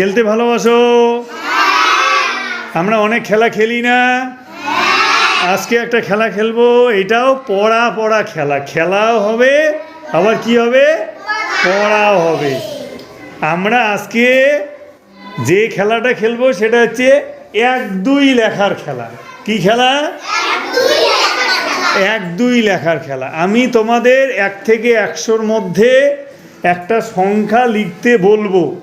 খেলতে ভালোবাসো? আমরা অনেক খেলা খেলি না? আজকে একটা খেলা খেলব, এটাও পড়া পড়া খেলা। খেলাও হবে, আবার কি হবে? পড়াও হবে। আমরা আজকে যে খেলাটা খেলব, সেটা হচ্ছে এক দুই লেখার খেলা। কি খেলা? এক দুই লেখার খেলা। আমি তোমাদের এক থেকে একশোর মধ্যে একটা সংখ্যা লিখতে বলব।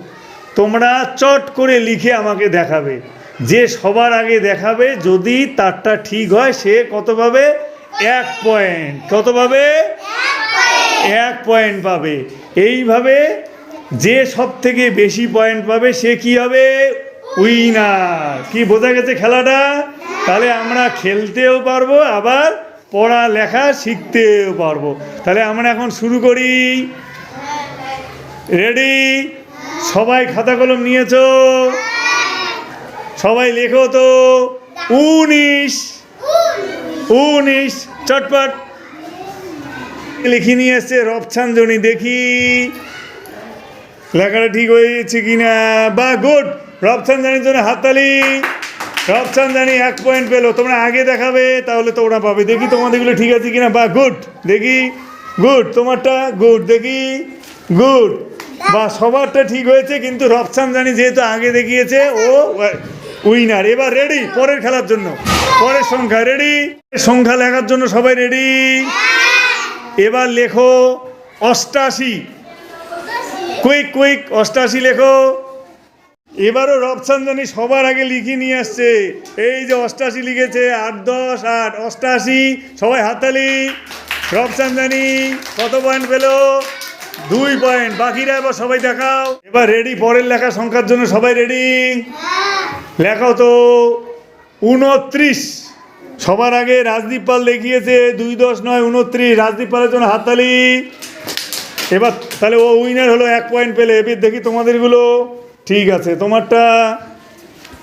তোমরা চট করে লিখে আমাকে দেখাবে। যে সবার আগে দেখাবে, যদি তারটা ঠিক হয়, সে কত পাবে? এক পয়েন্ট। কত পাবে? এক পয়েন্ট পাবে। এইভাবে যে সব থেকে বেশি পয়েন্ট পাবে, সে কি হবে? উইনার। কি, বোঝা গেছে খেলাটা? তাহলে আমরা খেলতেও পারব, আবার পড়া লেখা শিখতেও পারব। তাহলে আমরা এখন শুরু করি। রেডি সবাই খাতা কলম নিয়েছো? সবাই লেখো তো। উনিশ। উনিশ, চটপট। লিখে নিয়ে এসছে রপছাঞ্জনি দেখি। লেখাটা ঠিক হয়েছে কিনা? বা গুড রপছাঞ্জানির জন্য হাততালি। রপছাঞ্জানি এক পয়েন্ট পেল। তোমরা আগে দেখাবে, তাহলে তোমরা পাবে। দেখি তোমাদেরগুলো ঠিক আছে কিনা? বা গুড, দেখি। গুড, তোমারটা গুড, দেখি। গুড। বা সবারটা ঠিক হয়েছে, কিন্তু রফসান জানি যেহেতু আগে দেখিয়েছে, ও উইনার এবার রেডি পরের খেলার জন্য। পরের সংখ্যা রেডি সংখ্যা লেখার জন্য সবাই রেডি এবার লেখো অষ্টাশি। কুইক কুইক অষ্টাশি লেখো। এবারও রবসাঞ্জনি সবার আগে লিখে নিয়ে আসছে। এই যে অষ্টাশি লিখেছে, আট, দশ, আট, অষ্টাশি, সবাই হাততালি। রবসাঞ্জনি কত পয়েন্ট পেল? দুই পয়েন্ট। বাকিরা এবার সবাই দেখাও। এবার রেডি পরের লেখা সংখ্যার জন্য সবাই রেডি লেখাও তো। উনত্রিশ। সবার আগে রাজদীপ পাল দেখিয়েছে, দুই দশ নয়, উনত্রিশ। রাজদীপ পালের জন্য হাততালি। এবার তাহলে ও উইনার হলো, এক পয়েন্ট পেলে। এবার দেখি তোমাদেরগুলো। ঠিক আছে, তোমারটা।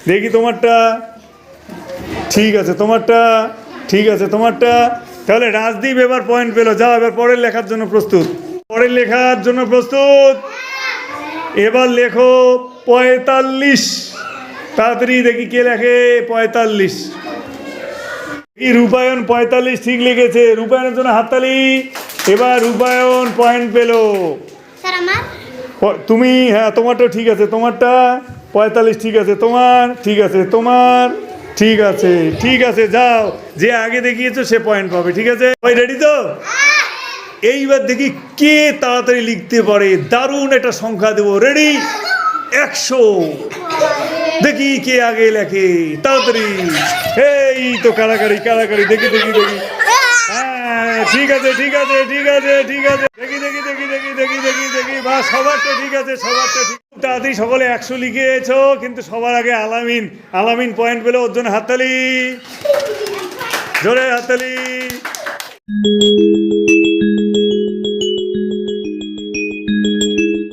দেখি তোমারটা। ঠিক আছে, তোমারটা। ঠিক আছে, তোমারটা। তাহলে রাজদীপ এবার পয়েন্ট পেল। যাও, এবার পরের লেখার জন্য প্রস্তুত। পরের লেখার জন্য প্রস্তুত। এবার লেখো পঁয়তাল্লিশ। তাড়াতাড়ি দেখি কে লেখে পঁয়তাল্লিশ। কি রূপায়ণ পঁয়তাল্লিশ ঠিক লিখেছে। রূপায়ণের জন্য হাততালি। এবার রূপায়ণ পয়েন্ট পেল। তুমি হ্যাঁ তোমারটা ঠিক আছে। তোমারটা পঁয়তাল্লিশ ঠিক আছে। তোমার ঠিক আছে। তোমার ঠিক আছে। ঠিক আছে যাও। যে আগে দেখিয়েছো সে পয়েন্ট পাবে। ঠিক আছে? ওই রেডি তো? এইবার দেখি কে তাড়াতাড়ি লিখতে পারে। দারুণ একটা সংখ্যা দেবো। রেডি একশো। দেখি কে আগে লেখে। তাড়াতাড়ি। এই তো কারাকারি কারাকারি দেখি দেখি দেখি। হ্যাঁ ঠিক আছে ঠিক আছে ঠিক আছে ঠিক আছে। দেখি দেখি দেখি দেখি দেখি দেখি দেখি। বা সবারটা ঠিক আছে সবারটা ঠিক। তাড়াতাড়ি সকলে একশো লিখেছো কিন্তু সবার আগে আলামিন আলামিন পয়েন্ট পেল ওর জন্য হাততালি। জোরে হাততালি।